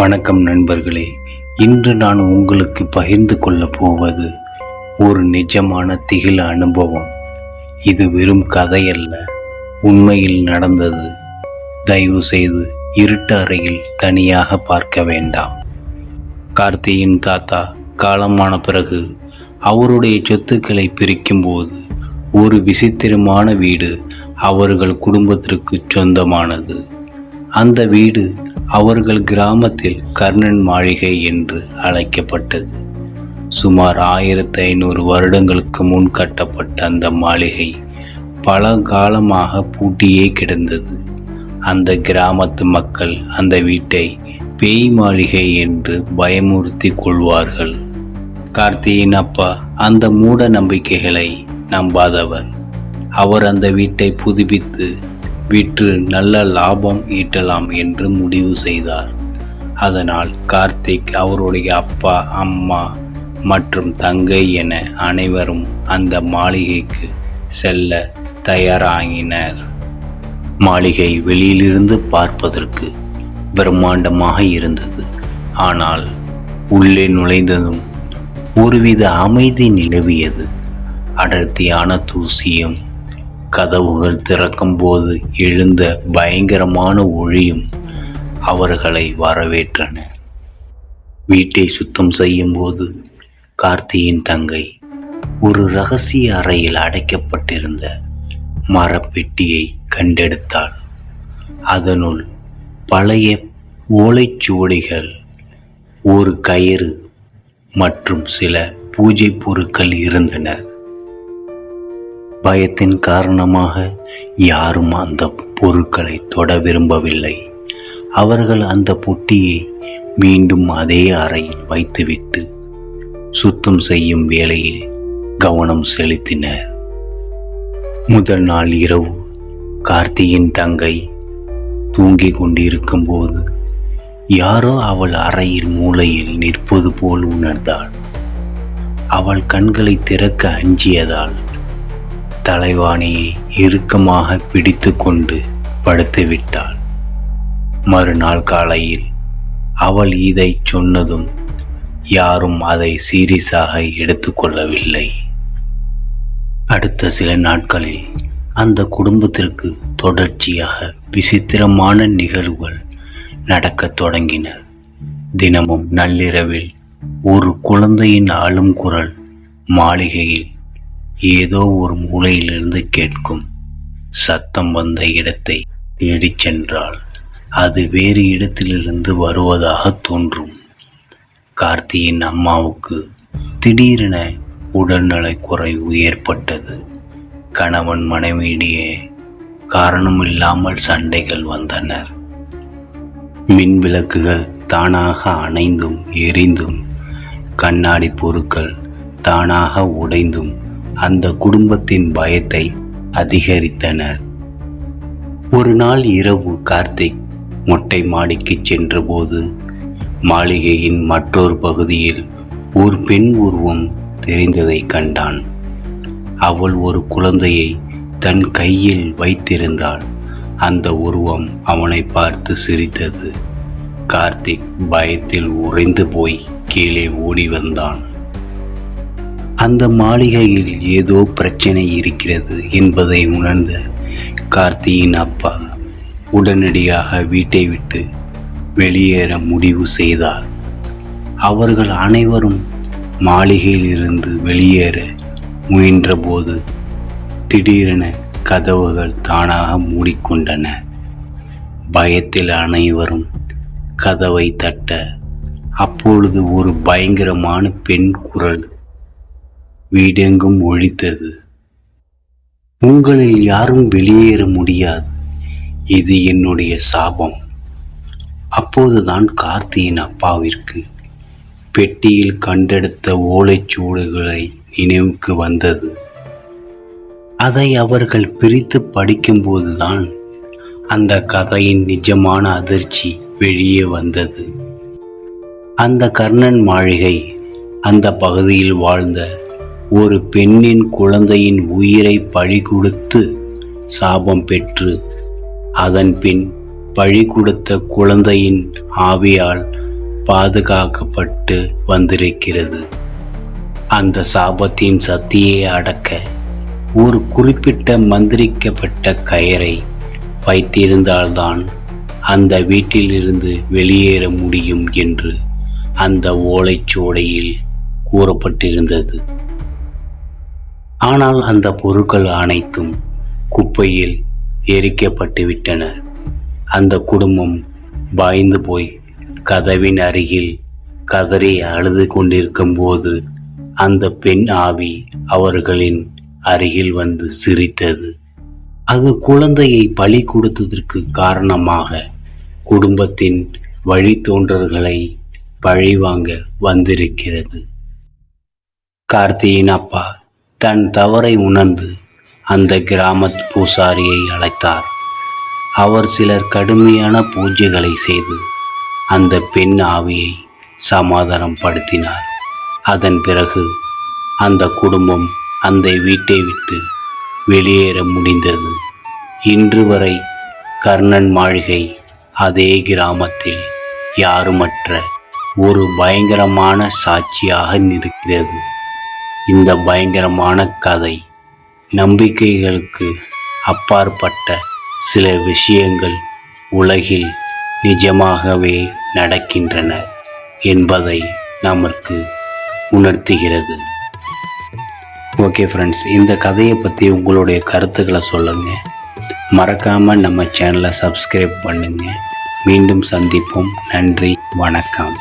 வணக்கம் நண்பர்களே. இன்று நான் உங்களுக்கு பகிர்ந்து கொள்ளப் போவது ஒரு நிஜமான திகில அனுபவம். இது வெறும் கதையல்ல. உண்மையில் நடந்தது. தயவு செய்து இருட்டு அறையில் தனியாக பார்க்க வேண்டாம். கார்த்தியின் தாத்தா காலமான பிறகு அவருடைய சொத்துக்களை பிரிக்கும்போது ஒரு விசித்திரமான வீடு அவர்கள் குடும்பத்திற்கு சொந்தமானது. அந்த வீடு அவர்கள் கிராமத்தில் கர்ணன் மாளிகை என்று அழைக்கப்பட்டது. சுமார் ஆயிரத்தி ஐநூறு வருடங்களுக்கு முன் கட்டப்பட்ட அந்த மாளிகை பல காலமாக பூட்டியே கிடந்தது. அந்த கிராமத்து மக்கள் அந்த வீட்டை பேய் மாளிகை என்று பயமுறுத்தி கொள்வார்கள். கார்த்தியின் அப்பா அந்த மூட நம்பிக்கைகளை நம்பாதவர். அவர் அந்த வீட்டை புதுப்பித்து விற்று நல்ல லாபம் ஈட்டலாம் என்று முடிவு செய்தார். அதனால் கார்த்திக் அவருடைய அப்பா அம்மா மற்றும் தங்கை என அனைவரும் அந்த மாளிகைக்கு செல்ல தயாராகினர். மாளிகை வெளியிலிருந்து பார்ப்பதற்கு பிரம்மாண்டமாக இருந்தது. ஆனால் உள்ளே நுழைந்ததும் ஒருவித அமைதி நிலவியது. அடர்த்தியான தூசியும் கதவுகள் திறக்கும்போது எழுந்த பயங்கரமான ஒளியும் அவர்களை வரவேற்றன. வீட்டை சுத்தம் செய்யும்போது கார்த்தியின் தங்கை ஒரு ரகசிய அறையில் அடைக்கப்பட்டிருந்த மரப்பெட்டியை கண்டெடுத்தாள். அதனுள் பழைய ஓலைச்சுவடிகள் ஒரு கயிறு மற்றும் சில பூஜை பொருட்கள் இருந்தன. பயத்தின் காரணமாக யாரும் அந்த பொருட்களை தொட விரும்பவில்லை. அவர்கள் அந்த பொட்டியை மீண்டும் அதே அறையில் வைத்துவிட்டு சுத்தம் செய்யும் வேளையில் கவனம் செலுத்தினர். முதல் நாள் இரவு கார்த்தியின் தங்கை தூங்கிக் கொண்டிருக்கும் போது யாரோ அவள் அறையில் மூளையில் நிற்பது போல் உணர்ந்தாள். அவள் கண்களை திறக்க அஞ்சியதால் தலைவாணியை இறுக்கமாக பிடித்து கொண்டு படுத்துவிட்டாள் மறுநாள் காலையில் அவள் இதை சொன்னதும் யாரும் அதை சீரியஸாக எடுத்துக்கொள்ளவில்லை அடுத்த சில நாட்களில் அந்த குடும்பத்திற்கு தொடர்ச்சியாக விசித்திரமான நிகழ்வுகள் நடக்கத் தொடங்கின. தினமும் நள்ளிரவில் ஒரு குழந்தையின் ஆளும் குரல் மாளிகையில் ஏதோ ஒரு மூலையிலிருந்து கேட்கும். சத்தம் வந்த இடத்தை தேடிச் சென்றால் அது வேறு இடத்திலிருந்து வருவதாக தோன்றும். கார்த்தியின் அம்மாவுக்கு திடீரென உடல்நலக் குறைவு ஏற்பட்டது. கணவன் மனைவியிடையே காரணமில்லாமல் சண்டைகள் வந்தனர் மின் விளக்குகள் தானாக அணைந்தும் எரிந்தும் கண்ணாடி பொருட்கள் தானாக உடைந்தும் அந்த குடும்பத்தின் பயத்தை அதிகரித்தனர். ஒரு நாள் இரவு கார்த்திக் மொட்டை மாடிக்கு சென்றபோது மாளிகையின் மற்றொரு பகுதியில் ஒரு பெண் உருவம் தெரிந்ததை கண்டான். அவள் ஒரு குழந்தையை தன் கையில் வைத்திருந்தாள். அந்த உருவம் அவனை பார்த்து சிரித்தது. கார்த்திக் பயத்தில் உறைந்து போய் கீழே ஓடி வந்தான். அந்த மாளிகையில் ஏதோ பிரச்சனை இருக்கிறது என்பதை உணர்ந்த கார்த்தியின் அப்பா உடனடியாக வீட்டை விட்டு வெளியேற முடிவு செய்தார். அவர்கள் அனைவரும் மாளிகையிலிருந்து வெளியேற முயன்றபோது திடீரென கதவுகள் தானாக மூடிக்கொண்டன. பயத்தில் அனைவரும் கதவை தட்ட அப்பொழுது ஒரு பயங்கரமான பெண் குரல் வீடெங்கும் ஒழித்தது. உங்களில் யாரும் வெளியேற முடியாது. இது என்னுடைய சாபம். அப்போதுதான் கார்த்தியின் அப்பாவிற்கு பெட்டியில் கண்டெடுத்த ஓலைச்சுவடுகளை நினைவுக்கு வந்தது. அதை அவர்கள் பிரித்து படிக்கும்போதுதான் அந்த கதையின் நிஜமான அதிர்ச்சி வெளியே வந்தது. அந்த கர்ணன் மாளிகை அந்த பகுதியில் வாழ்ந்த ஒரு பெண்ணின் குழந்தையின் உயிரை பழி கொடுத்து சாபம் பெற்று அதன் பின் பழி கொடுத்த குழந்தையின் ஆவியால் பாதுகாக்கப்பட்டு வந்திருக்கிறது. அந்த சாபத்தின் சக்தியை அடக்க ஒரு குறிப்பிட்ட மந்திரிக்கப்பட்ட கயரை வைத்திருந்தால்தான் அந்த வீட்டிலிருந்து வெளியேற முடியும் என்று அந்த ஓலைச்சுவடையில் கூறப்பட்டிருந்தது. ஆனால் அந்த பொருட்கள் அனைத்தும் குப்பையில் எரிக்கப்பட்டு விட்டன அந்த குடும்பம் பாய்ந்து போய் கதவின் அருகில் கதறி அழுது கொண்டிருக்கும் போது அந்த பெண் ஆவி அவர்களின் அருகில் வந்து சிரித்தது. அது குழந்தையை பலி கொடுத்ததற்கு காரணமாக குடும்பத்தின் வழித்தோன்றல்களை பழிவாங்க வந்திருக்கிறது. கார்த்தியின் அப்பா தன் தவறை உணர்ந்து அந்த கிராமத் பூசாரியை அழைத்தார். அவர் சிலர் கடுமையான பூஜைகளை செய்து அந்த பெண் ஆவியை சமாதானம் படுத்தினார். அதன் பிறகு அந்த குடும்பம் அந்த வீட்டை விட்டு வெளியேற முடிந்தது. இன்று வரை கர்ணன் மாளிகை அதே கிராமத்தில் யாருமற்ற ஒரு பயங்கரமான சாட்சியாக நிற்கிறது. இந்த பயங்கரமான கதை. நம்பிக்கைகளுக்கு அப்பாற்பட்ட சில விஷயங்கள் உலகில் நிஜமாகவே நடக்கின்றன என்பதை நமக்கு உணர்த்துகிறது. ஓகே ஃப்ரெண்ட்ஸ் இந்த கதையை பற்றி உங்களுடைய கருத்துக்களை சொல்லுங்கள் மறக்காமல் நம்ம சேனலை சப்ஸ்கிரைப் பண்ணுங்கள் மீண்டும் சந்திப்போம். நன்றி. வணக்கம்.